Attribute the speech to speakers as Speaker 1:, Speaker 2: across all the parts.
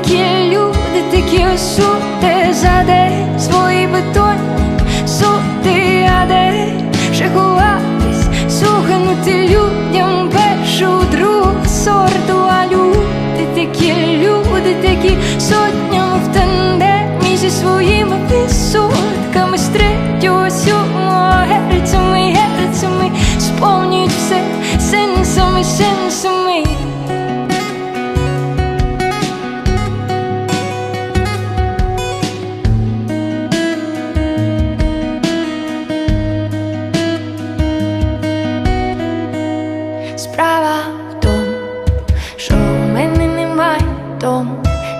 Speaker 1: Такі, люди такі сути за день свої бетонні сути, а де ще ховатись, суханути людям першу другу сорту, а люди такі, люди такі сотнями в тандемі зі своїми відсотками з третього сьомого герцями, герцями сповнюють все сенсами, сенсами.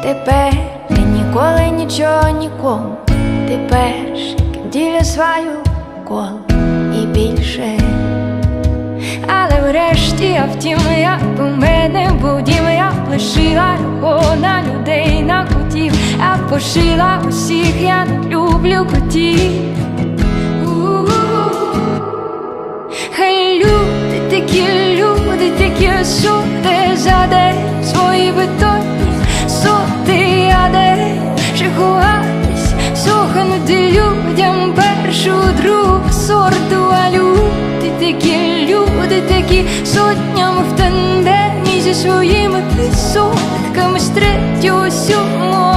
Speaker 1: Тепер я ніколи нічого нікому Тепер діля свою коло і більше але врешті я втім, як у мене був дім, я лишила його на людей, на котів, б пошила усіх, я не люблю котів. Хай люди такі, люди такі сути за день такі, люди такі сотнями в тандемі зі своїми присутками з третього сьомого